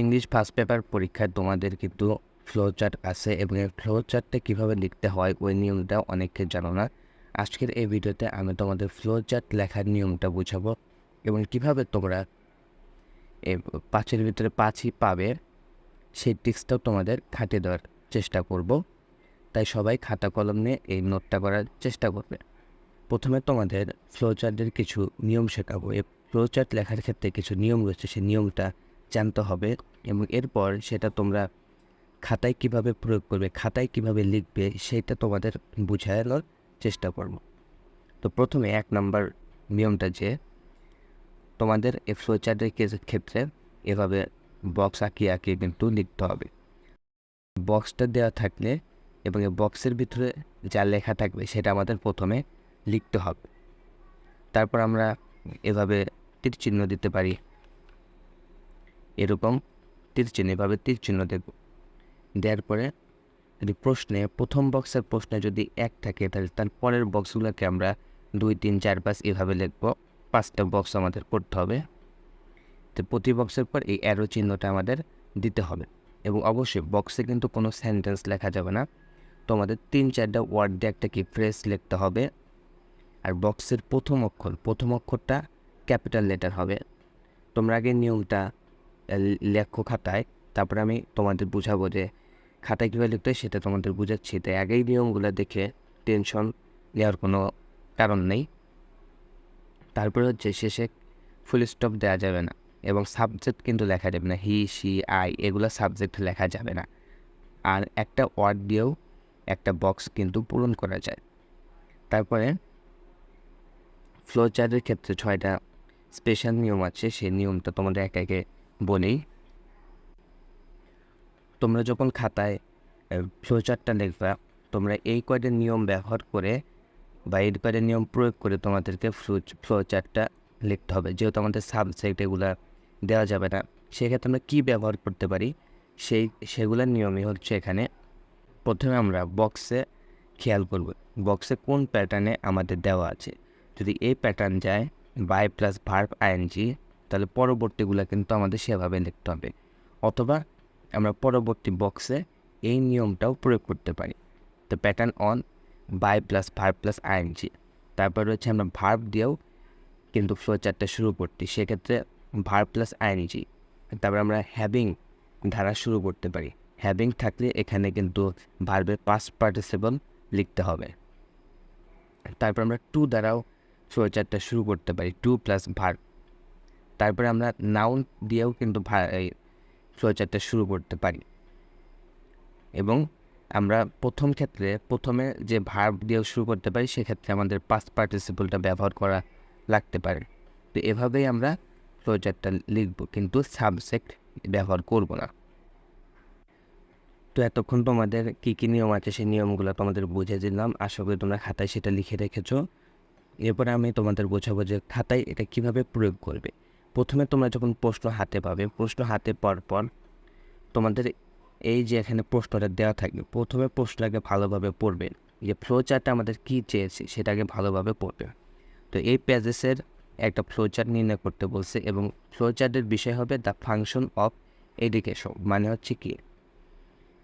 English first paper পরীক্ষায় তোমাদের কিন্তু ফ্লো চার্ট আছে এবং এই ফ্লো চার্টটা কীভাবে লিখতে হয় ওই নিয়মটা অনেকে জানো না। আজকের এই ভিডিওতে আমি তোমাদের ফ্লো চার্ট লেখার নিয়মটা বুঝাবো এবং কীভাবে তোমরা এই পাঁচের ভিতরে পাঁচই পাবে সেই টিক্সটাও তোমাদের খাটিয়ে দেওয়ার চেষ্টা করব। তাই সবাই খাতা কলম নিয়ে এই নোটটা করার চেষ্টা করবে। প্রথমে তোমাদের ফ্লো চার্টের কিছু নিয়ম শেখাবো। এই ফ্লো চার্ট লেখার ক্ষেত্রে কিছু নিয়ম রয়েছে, সেই নিয়মটা জানতে হবে এবং এরপর সেটা তোমরা খাতায় কীভাবে প্রয়োগ করবে, খাতায় কীভাবে লিখবে সেটা তোমাদের বুঝানোর চেষ্টা করব। তো প্রথমে এক নাম্বার নিয়মটা যে, তোমাদের এই ফ্লো চার্টের ক্ষেত্রে এভাবে বক্স আঁকিয়ে আঁকিয়ে কিন্তু লিখতে হবে। বক্সটা দেওয়া থাকলে এবং এই বক্সের ভিতরে যা লেখা থাকবে সেটা আমাদের প্রথমে লিখতে হবে। তারপর আমরা এভাবে তীর চিহ্ন দিতে পারি। এরকম তীর চিহ্ন এভাবে তীর চিহ্ন দেওয়ার পরে যদি প্রশ্নে, প্রথম বক্সের প্রশ্নে যদি এক থাকে, তাহলে তার পরের বক্সগুলোকে আমরা দুই, তিন, চার, পাঁচ এভাবে লিখব। পাঁচটা বক্স আমাদের করতে হবে। তো প্রতি বক্সের পর এই অ্যারো চিহ্নটা আমাদের দিতে হবে। এবং অবশ্যই বক্সে কিন্তু কোনো সেন্টেন্স লেখা যাবে না। তোমাদের তিন, চারটা ওয়ার্ড দিয়ে একটা কি ফ্রেস লিখতে হবে। আর বক্সের প্রথম অক্ষর, প্রথম অক্ষরটা ক্যাপিটাল লেটার হবে। তোমরা আগে নিয়মটা লেখো খাতায়। তারপরে আমি তোমাদের বুঝাবো যে খাতায় কীভাবে লিখতে হয় সেটা তোমাদের বুঝাচ্ছি। তাই আগেই নিয়মগুলো দেখে টেনশন নেওয়ার কোনো কারণ নেই। তারপরে হচ্ছে শেষে ফুল স্টপ দেওয়া যাবে না এবং সাবজেক্ট কিন্তু লেখা যাবে না। হি সি আই এগুলো সাবজেক্ট লেখা যাবে না। আর একটা ওয়ার্ড দিয়েও একটা বক্স কিন্তু পূরণ করা যায়। তারপরে ফ্লো চার্টের ক্ষেত্রে ছয়টা স্পেশাল নিয়ম আছে। সেই নিয়মটা তোমাদের একে একে বলি তোমরা যখন খাতায় ফ্লো চার্টটা লিখবা, তোমরা এই কয়টা নিয়ম ব্যবহার করে বা এই কয়টা নিয়ম প্রয়োগ করে তোমাদেরকে ফ্লো ফ্লো চার্টটা লিখতে হবে। যেহেতু আমাদের সাবজেক্ট এগুলা দেওয়া যাবে না, সেক্ষেত্রে আমরা কী ব্যবহার করতে পারি? সেই সেগুলোর নিয়মই হচ্ছে এখানে। প্রথমে আমরা বক্সে খেয়াল করব, বক্সে কোন প্যাটার্নে আমাদের দেওয়া আছে। যদি এই প্যাটার্ন যায় বাই প্লাস ভার্ভ আইএনজি তাহলে পরবর্তীগুলো কিন্তু আমাদের সেভাবে লিখতে হবে। অথবা আমরা পরবর্তী বক্সে এই নিয়মটাও প্রয়োগ করতে পারি। তো pattern on by plus verb plus ING তারপর রয়েছে আমরা ভার্ভ দিয়েও কিন্তু ফ্লো চারটা শুরু করতে, সেক্ষেত্রে ভার্ভ প্লাস আইএনজি তারপর আমরা হ্যাভিং ধারা শুরু করতে পারি। হ্যাভিং থাকলে এখানে কিন্তু ভার্বের পাস্ট পার্টিসিপল লিখতে হবে। তারপর আমরা টু দ্বারাও ফ্লো চারটা শুরু করতে পারি। টু প্লাস ভার্ব তারপরে আমরা নাউন দিয়েও কিন্তু ফ্লো চারটা শুরু করতে পারি। এবং আমরা প্রথম ক্ষেত্রে প্রথমে যে ভার্ব দিয়েও শুরু করতে পারি, সেক্ষেত্রে আমাদের পাস্ট পার্টিসিপলটা ব্যবহার করা লাগতে পারে। তো এভাবেই আমরা ফ্লোচারটা লিখব, কিন্তু সাবজেক্ট ব্যবহার করব না। তো এতক্ষণ তোমাদের কী কী নিয়ম আছে, সেই নিয়মগুলো তোমাদের বুঝে দিলাম। আশা করি তোমরা খাতায় সেটা লিখে রেখেছো। এরপরে আমি তোমাদের বোঝাবো যে খাতায় এটা কীভাবে প্রয়োগ করবে। প্রথমে তোমরা যখন প্রশ্ন হাতে পাবে, প্রশ্ন হাতে পাওয়ার পর তোমাদের এই যে এখানে প্রশ্নটা দেওয়া থাকবে, প্রথমে প্রশ্নটাকে ভালোভাবে পড়বে। যে ফ্লো চার্টটা আমাদের কী চেয়েছে, সেটাকে ভালোভাবে পড়বে। তো এই পেজেসের একটা ফ্লো চার্ট নির্ণয় করতে বলছে এবং ফ্লো চার্টের বিষয় হবে দ্য ফাংশন অফ এডুকেশন মানে হচ্ছে কি?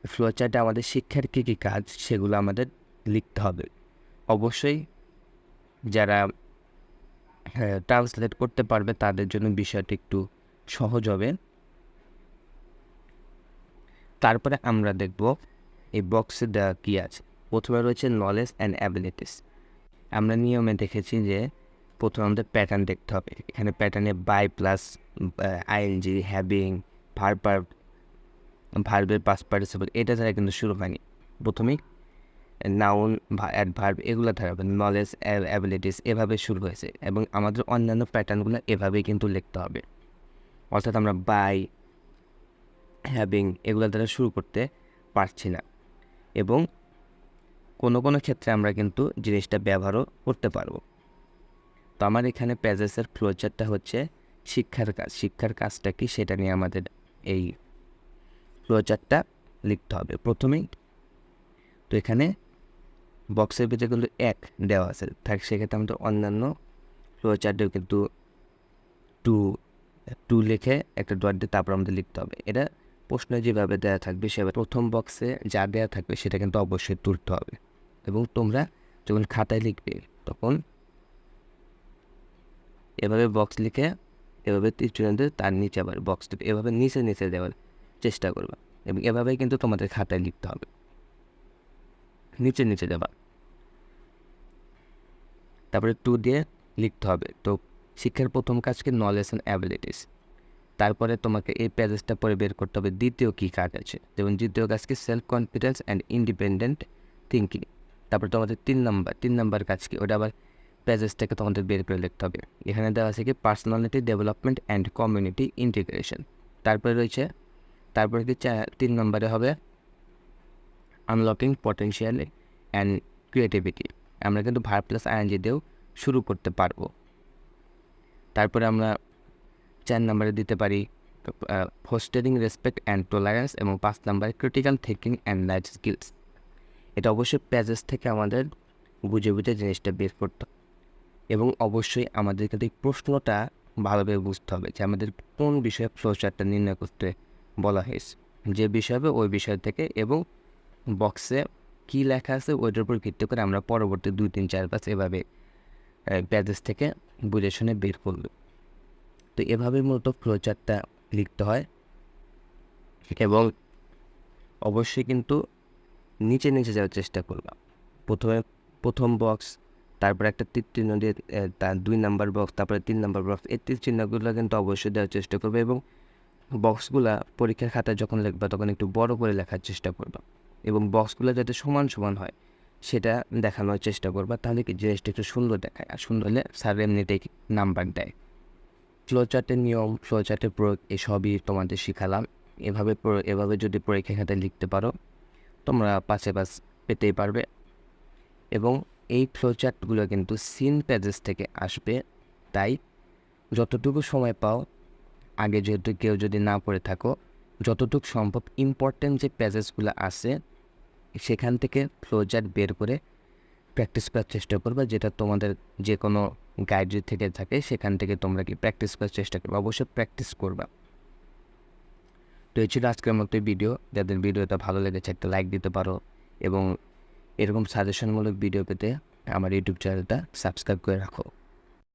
ফ্লো চার্টে আমাদের শিক্ষার কী কী কাজ, সেগুলো আমাদের লিখতে হবে। অবশ্যই যারা ট্রান্সলেট করতে পারবে তাদের জন্য বিষয়টি একটু সহজ হবে। তারপরে আমরা দেখব এই বক্সে দেওয়া কী আছে। প্রথমে রয়েছে নলেজ অ্যান্ড অ্যাবিলিটিস আমরা নিয়মে দেখেছি যে প্রথমে আমাদের প্যাটার্ন দেখতে হবে। এখানে প্যাটার্নে বাই প্লাস আইএনজি হ্যাভিং ভার্বার ভার্বের পাস পার্টিসিপল এটা দ্বারা কিন্তু শুরু হয়নি। প্রথমেই নাউন অ্যাডভার্ব এগুলো থাকবে নলেজ অ্যাবিলিটিস এভাবে শুরু হয়েছে এবং আমাদের অন্যান্য প্যাটার্নগুলো এভাবেই কিন্তু লিখতে হবে। অর্থাৎ আমরা বাই হ্যাভিং এগুলো দ্বারা শুরু করতে পারছি না এবং কোনো কোনো ক্ষেত্রে আমরা কিন্তু জিনিসটা ব্যবহারও করতে পারব। তো আমার এখানে প্যাজেসের ফ্লোচারটা হচ্ছে শিক্ষার কাজ। শিক্ষার কাজটা কি সেটা নিয়ে আমাদের এই ফ্লোচারটা লিখতে হবে প্রথমেই। তো এখানে বক্সের ভিতরে কিন্তু এক দেওয়া আছে। থাক সেক্ষেত্রে আমাদের অন্যান্য ফ্লোচার্টেও কিন্তু টু টু লিখে একটা ডট দিয়ে তারপর আমাদের লিখতে হবে। এটা প্রশ্ন যেভাবে দেওয়া থাকবে, সেভাবে প্রথম বক্সে যা দেওয়া থাকবে, সেটা কিন্তু অবশ্যই তুলতে হবে। এবং তোমরা যখন খাতায় লিখবে, তখন এভাবে বক্স লিখে এভাবে স্টুডেন্টদের তার নিচে আবার বক্স এভাবে নিচে নিচে দেওয়ার চেষ্টা করবে। এবং এভাবেই কিন্তু তোমাদের খাতায় লিখতে হবে। নিচে নিচে দেবা তারপরে টু দিয়ে লিখতে হবে। তো শিক্ষার প্রথম কাজকে নলেজ অ্যান্ড অ্যাবিলিটিস তারপরে তোমাকে এই প্যাজেসটা পরে বের করতে হবে দ্বিতীয় কী কাজ আছে। যেমন দ্বিতীয় কাজকে self confidence and independent thinking তারপর তোমাদের তিন নাম্বার তিন নাম্বার কাজ কি? ওটা আবার প্যাজেসটাকে তোমাদের বের করে লিখতে হবে। এখানে দেওয়া আছে কি personality development and community integration তারপরে রয়েছে, তারপরে কি তিন নম্বরে হবে আনলকিং পটেনশিয়াল অ্যান্ড ক্রিয়েটিভিটি আমরা কিন্তু ভার প্লাস আইএনজি দিয়েও শুরু করতে পারব। তারপরে আমরা চার নম্বরে দিতে পারি হোস্টেলিং রেসপেক্ট অ্যান্ড টলারেন্স এবং পাঁচ নম্বরে critical thinking and life skills এটা অবশ্যই প্যাজেস থেকে আমাদের বুঝে বুঝে জিনিসটা বের করতে এবং অবশ্যই আমাদের কিন্তু এই প্রশ্নটা ভালোভাবে বুঝতে হবে যে আমাদের কোন বিষয়ে ফ্লোচারটা নির্ণয় করতে বলা হয়েছে, যে বিষয় হবে ওই বিষয় থেকে এবং বক্সে কী লেখা আছে ওইটার উপর ভিত্তি করে আমরা পরবর্তী দুই, তিন, চার পাঁচ এভাবে প্যাজেস থেকে বুঝে শুনে বের করব। তো এভাবে মূলত ফ্লোচারটা লিখতে হয় এবং অবশ্যই কিন্তু নিচে নিচে যাওয়ার চেষ্টা করবা। প্রথমে প্রথম বক্স তারপর একটা চিহ্ন দিয়ে তার দুই নাম্বার বক্স তারপরে তিন নাম্বার বক্স এই তীর চিহ্নগুলো কিন্তু অবশ্যই দেওয়ার চেষ্টা করবে এবং বক্সগুলা পরীক্ষার খাতায় যখন লিখবা, তখন একটু বড় করে লেখার চেষ্টা করবা। এবং বক্সগুলো যাতে সমান সমান হয়, সেটা দেখানোর চেষ্টা করবা। তাহলে কি জিনিসটা একটু সুন্দর দেখায়। আর সুন্দর হলে স্যার এমনিতেই নাম্বার দেয়। ফ্লোচার্টের নিয়ম ফ্লোচার্টের প্রয়োগ, এসবই তোমাদের শিখালাম। এভাবে এভাবে যদি পরীক্ষা খাতায় লিখতে পারো, তোমরা পাশে পাশ পেতেই পারবে। এবং এই ফ্লোচার্টগুলো কিন্তু সিন পেজেস থেকে আসবে। তাই যতটুকু সময় পাও, আগে যেহেতু কেউ যদি না পড়ে থাকো, যতটুকু সম্ভব ইম্পর্টেন্ট যে পেজেসগুলো আছে সেখান থেকে ফ্লো ফ্লোচার্ট বের করে প্র্যাকটিস করার চেষ্টা করবে, যেটা তোমাদের যে কোনো গাইড থেকে থাকে, সেখান থেকে তোমরা কি প্র্যাকটিস করার চেষ্টা করবে? অবশ্যই প্র্যাকটিস করবা। তো এই ছিল আজকের মতো ভিডিও যাদের ভিডিওটা ভালো লেগেছে, একটা লাইক দিতে পারো এবং এরকম সাজেশনমূলক ভিডিও পেতে আমার ইউটিউব চ্যানেলটা সাবস্ক্রাইব করে রাখো।